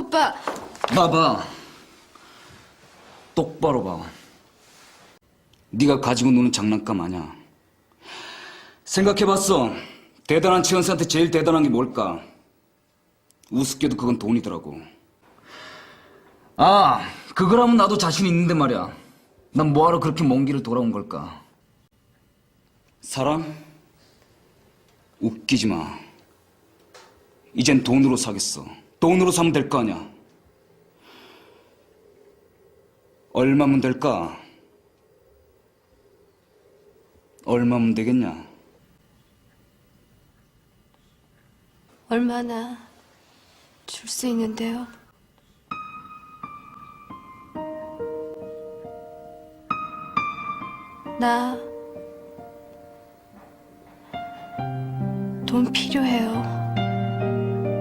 오빠 봐봐. 똑바로 봐. 네가 가지고 노는 장난감 아니야. 생각해봤어. 대단한 치원사한테 제일 대단한 게 뭘까? 우습게도 그건 돈이더라고. 아, 그거라면 나도 자신 있는데 말이야. 난 뭐하러 그렇게 먼 길을 돌아온 걸까? 사랑? 웃기지 마. 이젠 돈으로 사겠어. 돈으로 사면 될 거 아니야. 얼마면 될까? 얼마면 되겠냐? 얼마나 줄 수 있는데요? 나 돈 필요해요.